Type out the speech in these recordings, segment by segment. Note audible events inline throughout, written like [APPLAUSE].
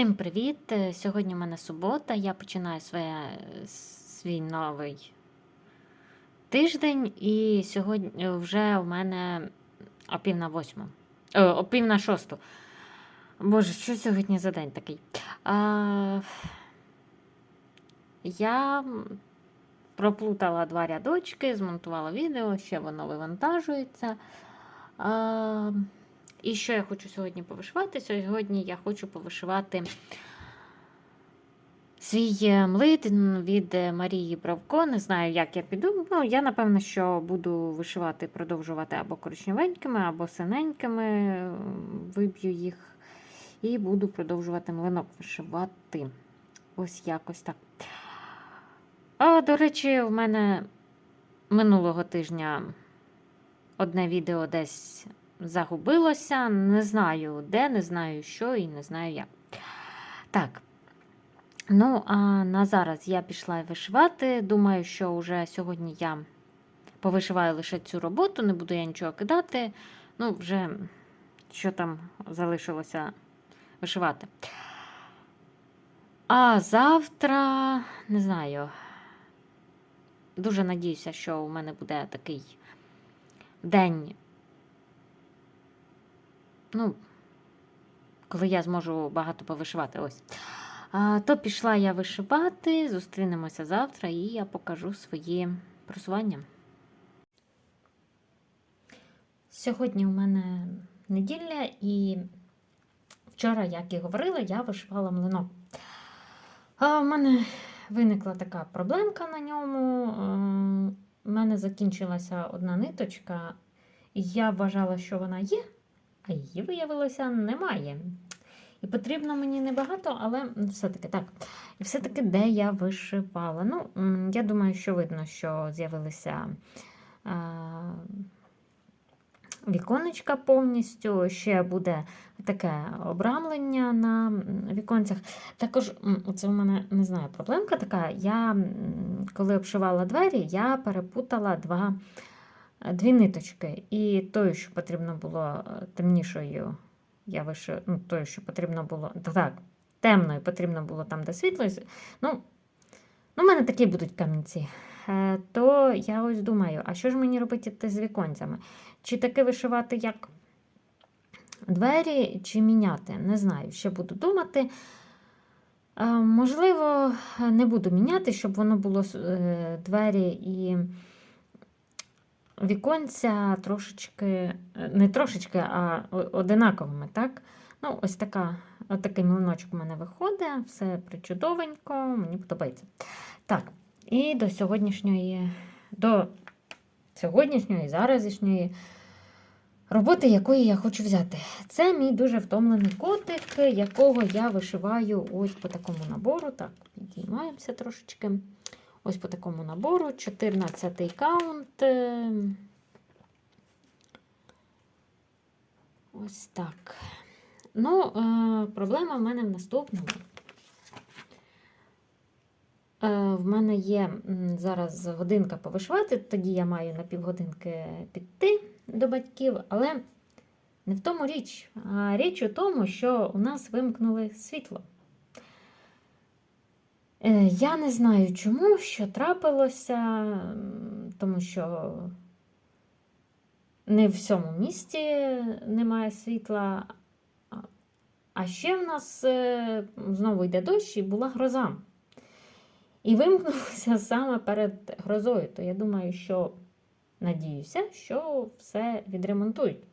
Всім привіт! Е, Сьогодні у мене субота. Я починаю своє, свій новий тиждень, і сьогодні вже у мене о пів на восьму. О пів на шосту. Боже, що сьогодні за день такий? А, я проплутала два рядочки, змонтувала відео, ще воно вивантажується. А, і що я хочу сьогодні повишивати? Сьогодні я хочу повишивати свій е, млит від е, Марії Бравко. Не знаю, як я піду. Ну, я, напевно, що буду вишивати, продовжувати або коричневенькими, або синенькими. Е, Виб'ю їх і буду продовжувати млинок вишивати. Ось якось так. А, до речі, в мене минулого тижня одне відео десь загубилося. Не знаю де, не знаю що і не знаю як. Так. Ну, а на зараз я пішла вишивати. Думаю, що вже сьогодні я повишиваю лише цю роботу, не буду я нічого кидати. Ну, вже що там залишилося вишивати. А завтра, не знаю, дуже надіюся, що у мене буде такий день ну, коли я зможу багато повишивати. Ось. А, то пішла я вишивати, зустрінемося завтра і я покажу свої просування. Сьогодні у мене неділя, і вчора, як і говорила, я вишивала млинок. А в мене виникла така проблемка на ньому. У мене закінчилася одна ниточка, і я вважала, що вона є, її виявилося немає. І потрібно мені небагато, але все-таки так. І все-таки де я вишивала. Ну, я думаю, що видно, що з'явилися а, віконечка повністю. Ще буде таке обрамлення на віконцях. Також, це у мене не знаю, проблемка така. Я, коли обшивала двері, я перепутала два дві ниточки. І тою, що потрібно було е, темнішою, я вище, ну, тою, що потрібно було. Так, темною потрібно було там, де світло. Ну, ну, в мене такі будуть камінці. Е, То я ось думаю, а що ж мені робити з віконцями? Чи таки вишивати як двері, чи міняти? Не знаю, ще буду думати. Е, Можливо, не буду міняти, щоб воно було е, двері і віконця трошечки, е, не трошечки, а одинаковими. так? Ну, Ось така, от такий млиночок у мене виходить, все причудовенько, мені подобається. Так, і до сьогоднішньої, до сьогоднішньої, заразішньої роботи, якої я хочу взяти. Це мій дуже втомлений котик, якого я вишиваю ось по такому набору. Так, підіймаємося трошечки. Ось по такому набору. 14 каунт. Ось так. Ну, е, проблема в мене в наступному. Е, В мене є зараз годинка повишивати, тоді я маю на півгодинки піти до батьків, але не в тому річ. А річ у тому, що у нас вимкнули світло. Е, Я не знаю чому, що трапилося, тому що не в всьому місті немає світла. А- ще в нас е, знову йде дощ і була гроза. І вимкнувся [LAUGHS] саме перед грозою. То я думаю, що надіюся, що все відремонтують.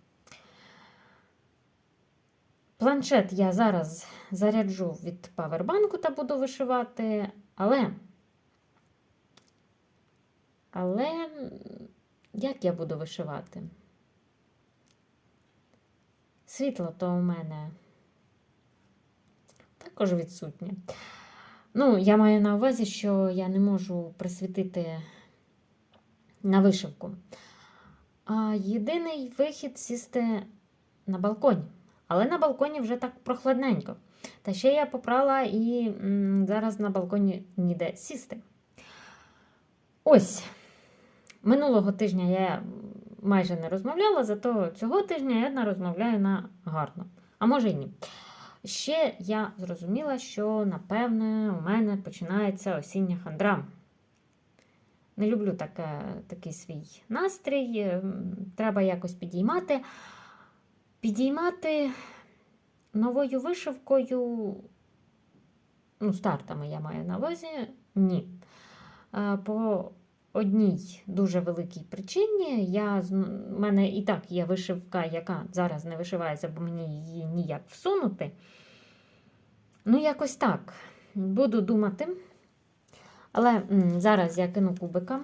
Планшет я зараз заряджу від павербанку та буду вишивати, але. Але як я буду вишивати? Світло то у мене також відсутнє. Ну, я маю на увазі, що я не можу присвітити на вишивку. А єдиний вихід сісти на балконі. Але на балконі вже так прохладненько. Та ще я попрала і зараз на балконі ніде сісти. Ось. Минулого тижня я майже не розмовляла, зато цього тижня я розмовляю на гарно. А може й ні. ще я зрозуміла, що напевне у мене починається осіння хандра. Не люблю таке, такий свій настрій. Треба якось підіймати. Підіймати новою вишивкою, ну, стартами я маю на увазі, ні. Е, По одній дуже великій причині. Я, в мене і так є вишивка, яка зараз не вишивається, бо мені її ніяк всунути. Ну, якось так. Буду думати. Але м, зараз я кину кубика.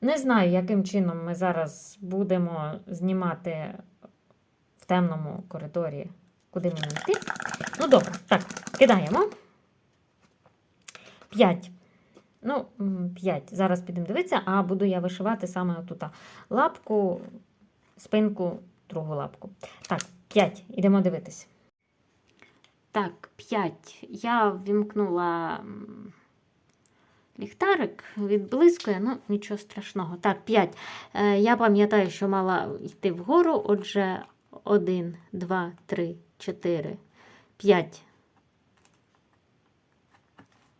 Не знаю, яким чином ми зараз будемо знімати темному коридорі, куди мені йти. Ну, добре, так, кидаємо. 5. Ну, 5. Зараз підемо дивитися, а буду я вишивати саме отут лапку, спинку, другу лапку. Так, 5. Ідемо дивитись. Так, 5. Я ввімкнула ліхтарик, відблискує, ну нічого страшного. Так, 5. Е, я пам'ятаю, що мала йти вгору, отже, 1, 2, 3, 4, 5.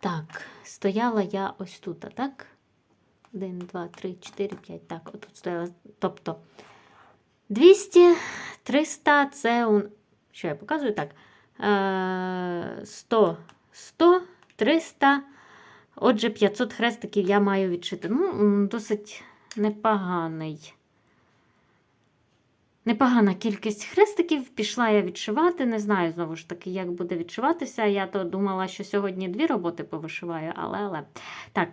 Так, стояла я ось тут, так? 1, 2, 3, 4, 5. Так, отут стояла. Тобто 200, 300 це у. Що я показую? Так. Е, 100, 100, 300. Отже, 500 хрестиків я маю відшити. Ну, досить непоганий. Непогана кількість хрестиків. Пішла я відшивати. Не знаю знову ж таки, як буде відшиватися. Я то думала, що сьогодні дві роботи повишиваю, але але. Так.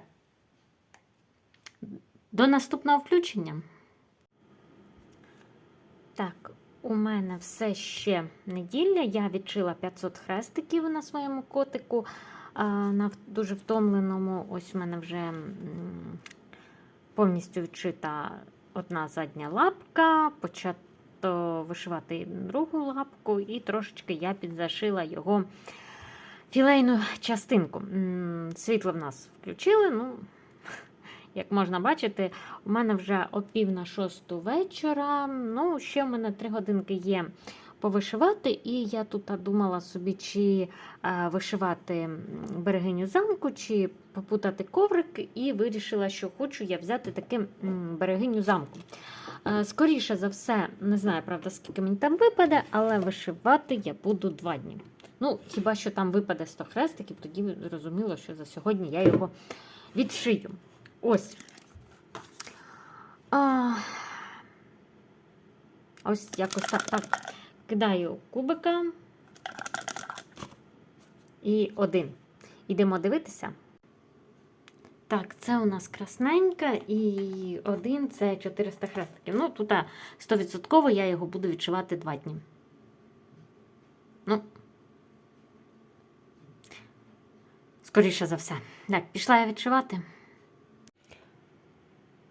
До наступного включення. Так, у мене все ще неділя. Я відшила 500 хрестиків на своєму котику. На дуже втомленому. Ось у мене вже повністю відшита одна задня лапка. Почато вишивати другу лапку, і трошечки я підзашила його філейну частинку. Світло в нас включили. ну, [LAUGHS] Як можна бачити, у мене вже о пів на шосту вечора. Ну, ще в мене три годинки є повишивати, і я тут думала собі, чи е, вишивати берегиню замку, чи попутати коврик, і вирішила, що хочу я взяти таки берегиню замку. Е, Скоріше за все, не знаю, правда, скільки мені там випаде, але вишивати я буду два дні. Ну, хіба що там випаде 100 хрестиків, тоді зрозуміло, що за сьогодні я його відшию. Ось. А, ось якось так, так. Кидаю кубика. І один. Ідемо дивитися. Так, це у нас красненька, і один це 400 хрестиків. Ну, тут а, 100% я його буду відшивати два дні. Ну, скоріше за все. Так, пішла я відшивати.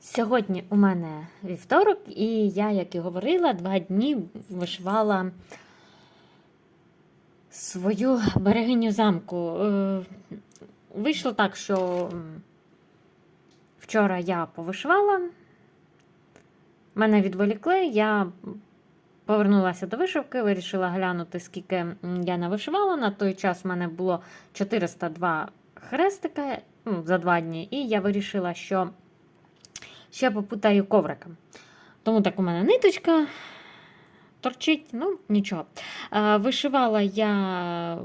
Сьогодні у мене вівторок, і я, як і говорила, два дні вишивала свою берегиню замку. Е, Вийшло так, що вчора я повишивала, мене відволікли, я повернулася до вишивки, вирішила глянути, скільки я навишивала. На той час в мене було 402 хрестика ну, за два дні, і я вирішила, що ще попутаю ковриком. Тому так у мене ниточка торчить, ну нічого. Вишивала я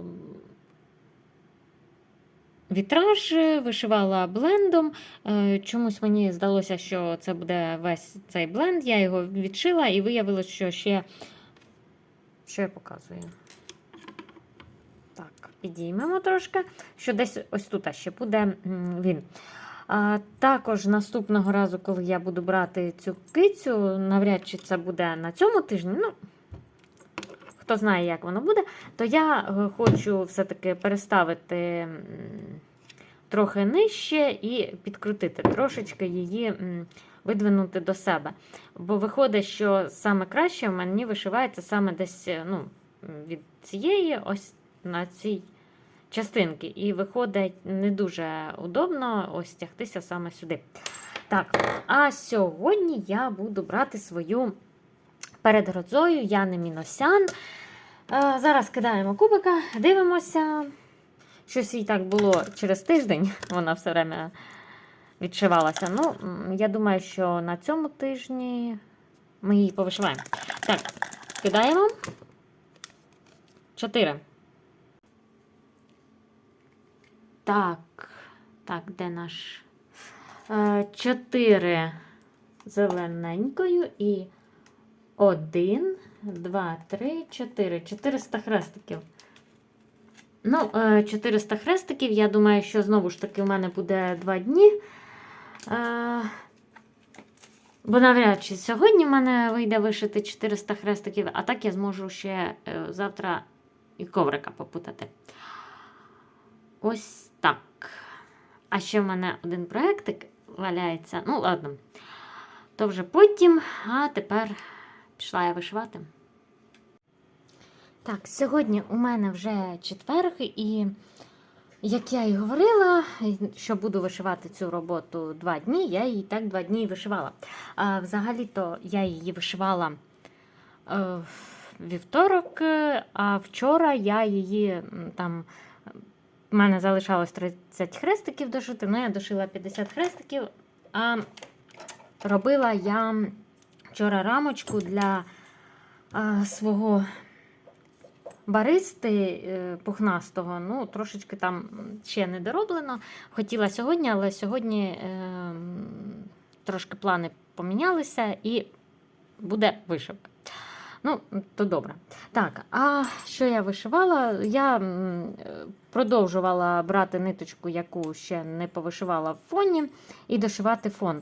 вітраж, вишивала блендом. Е, Чомусь мені здалося, що це буде весь цей бленд. Я його відшила і виявилось, що ще. Що я показую? Так, підіймемо трошки, що десь ось тут ще буде він. А, також наступного разу, коли я буду брати цю кицю, навряд чи це буде на цьому тижні. Ну, хто знає, як воно буде, то я е, хочу все-таки переставити трохи нижче і підкрутити трошечки її, видвинути до себе. Бо виходить, що саме краще в мені вишивається саме десь е, ну, від цієї, ось на цій частинки. І виходить не дуже удобно ось тягтися саме сюди. Так, а сьогодні я буду брати свою перед грозою Яни Міносян. Е, Зараз кидаємо кубика, дивимося. Щось і так було через тиждень, [LAUGHS] вона все время відшивалася. Ну, я думаю, що на цьому тижні ми її повишиваємо. Так, кидаємо. Чотири. Так, так, де наш? Е, Чотири зелененькою і один, два, три, чотири. 400 хрестиків. Ну, е, 400 хрестиків. Я думаю, що знову ж таки в мене буде два дні. Е, Бо навряд чи сьогодні в мене вийде вишити 400 хрестиків, а так я зможу ще е, завтра і коврика попутати. Ось так. А ще в мене один проєктик валяється. Ну, ладно. То вже потім, а тепер пішла я вишивати. Так, сьогодні у мене вже четверг, і як я і говорила, що буду вишивати цю роботу два дні, я її так два дні і вишивала. А, взагалі-то я її вишивала е, вівторок, а вчора я її там. У мене залишалось 30 хрестиків дошити, ну я дошила 50 хрестиків. А робила я вчора рамочку для а, свого баристи е, пухнастого. Ну, трошечки там ще не дороблено. Хотіла сьогодні, але сьогодні е, трошки плани помінялися і буде вишивка. Ну, то добре. Так, а що я вишивала? Я продовжувала брати ниточку, яку ще не повишивала в фоні, і дошивати фон.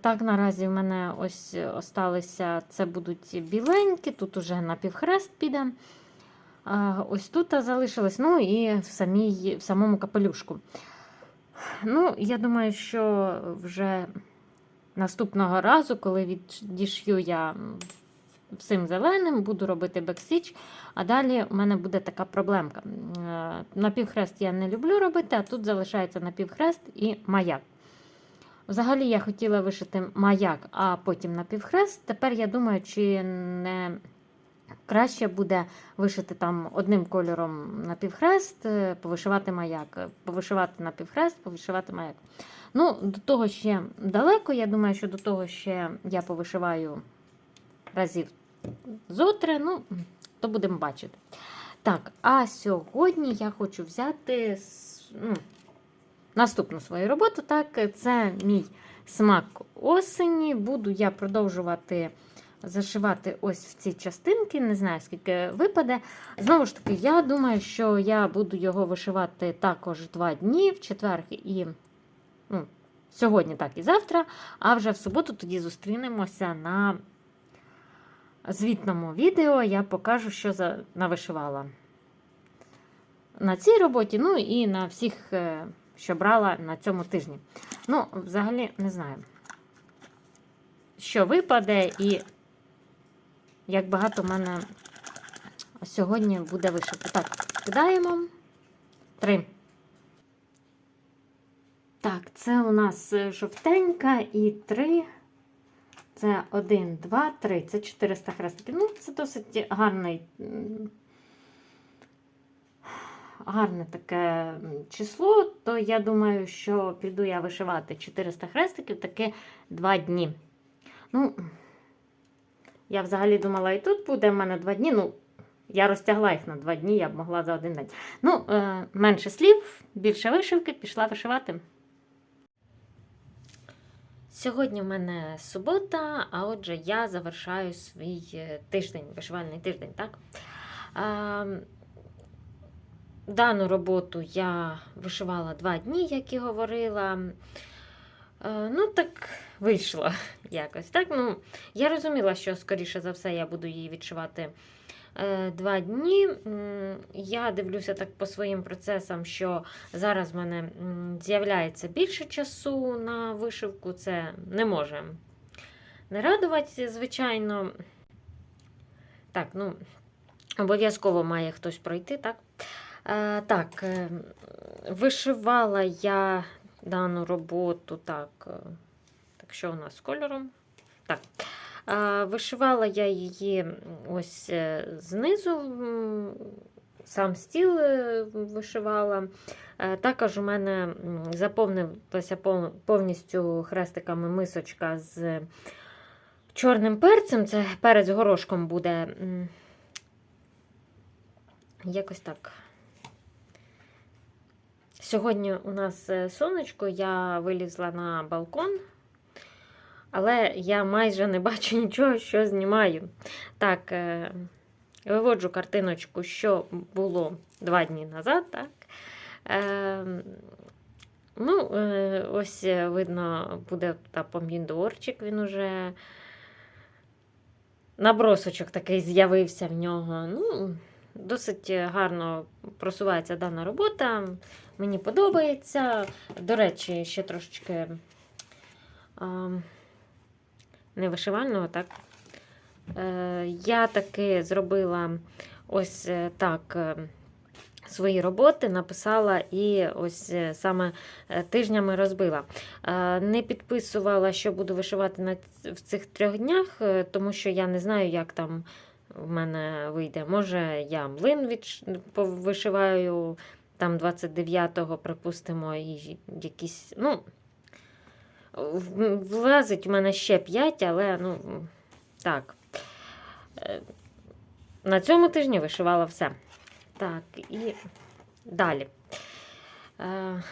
Так, наразі в мене ось осталися, це будуть біленькі, тут уже напівхрест піде. Ось тут залишилось, ну і в, самій, в самому капелюшку. Ну, я думаю, що вже наступного разу, коли віддіш'ю я всім зеленим, буду робити бексіч, а далі у мене буде така проблемка. Е, Напівхрест я не люблю робити, а тут залишається напівхрест і маяк. Взагалі я хотіла вишити маяк, а потім напівхрест. Тепер я думаю, чи не краще буде вишити там одним кольором напівхрест, е, повишивати маяк, повишивати напівхрест, повишивати маяк. Ну, до того ще далеко. Я думаю, що до того ще я повишиваю разів зотри, ну, то будемо бачити. Так, а сьогодні я хочу взяти ну, наступну свою роботу. Так, це мій смак осені. Буду я продовжувати зашивати ось в ці частинки. Не знаю, скільки випаде. Знову ж таки, я думаю, що я буду його вишивати також два дні, в четвер і ну, сьогодні, так і завтра. А вже в суботу тоді зустрінемося на звітному відео. Я покажу, що за навишивала на цій роботі, ну і на всіх, е, що брала на цьому тижні. Ну, взагалі, не знаю, що випаде і як багато в мене сьогодні буде вишити. Так, кидаємо. Три. Так, це у нас е, жовтенька і три. Це один, два, три. Це 400 хрестиків. Ну, це досить гарний, гарне таке число. То я думаю, що піду я вишивати 400 хрестиків таки два дні. Ну, я взагалі думала, і тут буде в мене два дні. Ну, я розтягла їх на два дні, я б могла за один день. Ну, е, менше слів, більше вишивки, пішла вишивати. Сьогодні в мене субота, а отже, я завершаю свій е, тиждень, вишивальний тиждень, так? Дану роботу я вишивала два дні, як і говорила. Е, ну, так вийшло [LAUGHS] якось. Так? Ну, я розуміла, що, скоріше за все, я буду її відшивати е, два дні. Я дивлюся так по своїм процесам, що зараз в мене з'являється більше часу на вишивку. Це не може не радувати, звичайно. Так, ну, обов'язково має хтось пройти, так? Так, е, вишивала я дану роботу. Так, е, так що у нас з кольором? Так. Вишивала я її ось е, знизу, сам стіл вишивала. Також у мене заповнилася повністю хрестиками мисочка з чорним перцем. Це перець горошком буде. Якось так. Сьогодні у нас е, сонечко, я вилізла на балкон, але я майже не бачу [LAUGHS] нічого, що знімаю. Так, е, виводжу картиночку, що було два дні назад. Так. Е, ну, ось видно, буде та помідорчик, він уже набросочок такий з'явився в нього. Ну, Досить гарно просувається дана робота. Мені подобається. До речі, ще трошечки а, невишивального, так. Е, я таки зробила ось е, так е, свої роботи, написала і ось е, саме тижнями розбила. Не підписувала, що буду вишивати в цих трьох днях, тому що я не знаю, як там в мене вийде. Може, я млин відш... вишиваю там 29-го, припустимо, і якісь. Ну, влазить в мене ще 5, але ну, так. Е, На цьому тижні вишивала все. Так, і далі. Е,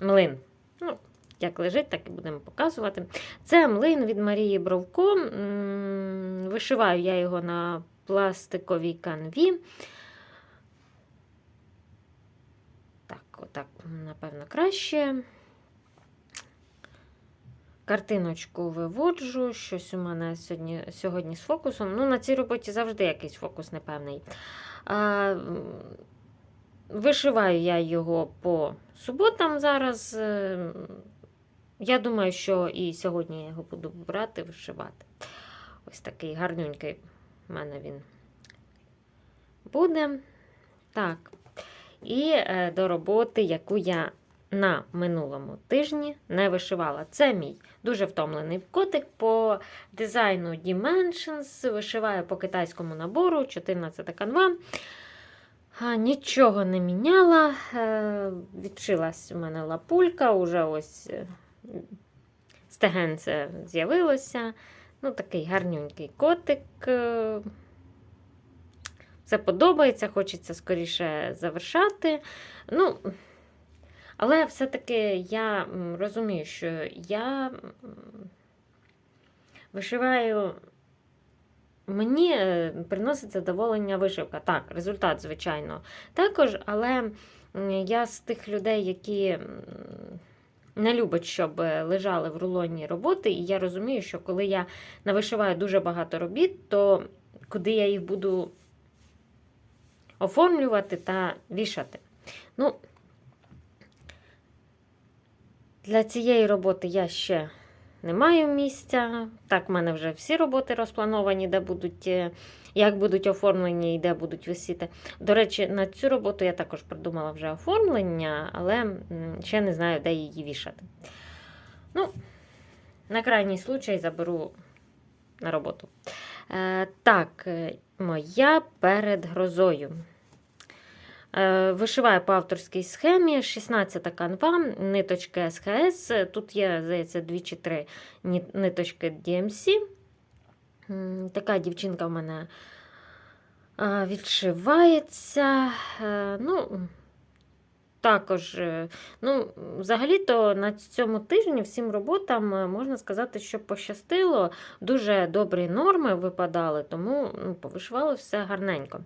Млин. Ну, як лежить, так і будемо показувати. Це млин від Марії Бровко. Вишиваю я його на пластиковій канві. Так, отак, напевно, краще. Картиночку виводжу, щось у мене сьогодні, сьогодні з фокусом. Ну, на цій роботі завжди якийсь фокус непевний. А, вишиваю я його по суботам зараз. Я думаю, що і сьогодні я його буду брати, вишивати. Ось такий гарнюнький в мене він буде. Так. І е, до роботи, яку я на минулому тижні не вишивала. Це мій дуже втомлений котик по дизайну Dimensions. Вишиваю по китайському набору 14 канва. Нічого не міняла. Е, Відшилась у мене лапулька, уже ось е, стегенце з'явилося. Ну, такий гарнюнький котик. е, Все подобається, хочеться скоріше завершати. Ну, але все-таки я розумію, що я вишиваю. Мені е, приносить задоволення вишивка. Так, результат, звичайно, також, але я з тих людей, які не любить, щоб е, лежали в рулоні роботи, і я розумію, що коли я навишиваю дуже багато робіт, то куди я їх буду оформлювати та вішати. Ну, для цієї роботи я ще не маю місця. Так, в мене вже всі роботи розплановані, де будуть, е, як будуть оформлені і де будуть висіти. До речі, на цю роботу я також придумала вже оформлення, але ще не знаю, де її вішати. Ну, на крайній случай заберу на роботу. Е, так, е, моя перед грозою. Е, Вишиваю по авторській схемі 16 канва, ниточки СХС. Тут є, здається, 2 чи 3 ні- ниточки DMC. Така дівчинка в мене е, відшивається. Е, Ну, також, е, ну, взагалі-то на цьому тижні всім роботам е, можна сказати, що пощастило. Дуже добрі норми випадали, тому ну, повишивало все гарненько.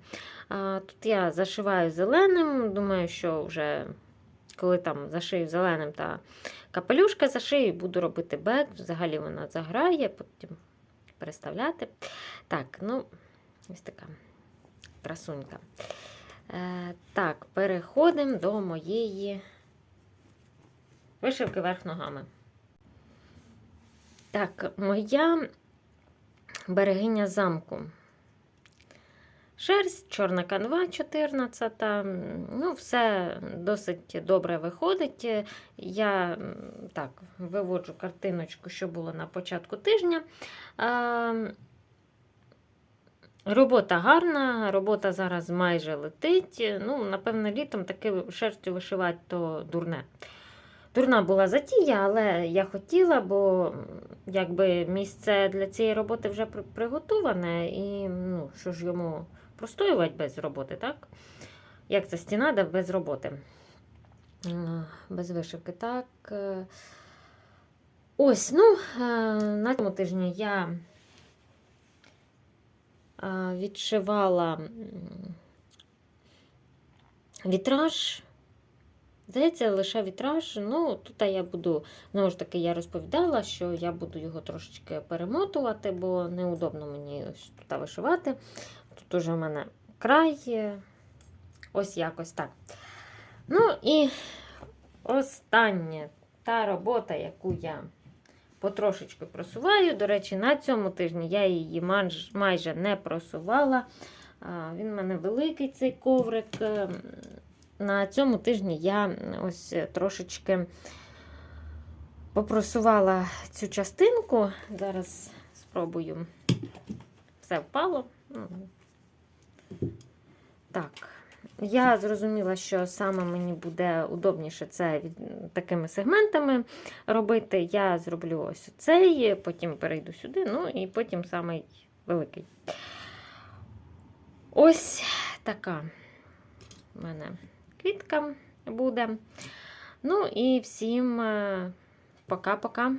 А, Тут я зашиваю зеленим. Думаю, що вже коли там зашию зеленим та капелюшка зашию, буду робити бек. Взагалі вона заграє, потім переставляти. Так, ну, ось така красунька. Е, так, переходимо до моєї вишивки верх ногами. Так, моя берегиня замку. шерсть, чорна канва 14. Ну, все досить добре виходить. Я так виводжу картиночку, що було на початку тижня. Робота гарна, робота зараз майже летить. Ну, напевно, літом таки шерстю вишивати то дурне. Дурна була затія, але я хотіла, бо якби місце для цієї роботи вже приготоване, і ну, що ж йому простоювати без роботи, так? Як це стіна, де без роботи. Без вишивки, так. Е, Ось, ну, е, на цьому тижні я відшивала вітраж. Здається, лише вітраж. Ну, тут я буду, знову ж таки, я розповідала, що я буду його трошечки перемотувати, бо неудобно мені ось тут вишивати. Тут уже в мене край. Ось якось так. Ну і остання та робота, яку я потрошечки просуваю. До речі, на цьому тижні я її майже не просувала. Він в мене великий цей коврик. Ем, На цьому тижні я ось трошечки попросувала цю частинку. Зараз спробую. Все впало. Ну, Так. Я зрозуміла, що саме мені буде удобніше це від- такими сегментами робити. Я зроблю ось цей, потім перейду сюди, ну і потім самий великий. Ось така в мене квітка буде. Ну і всім е, пока-пока.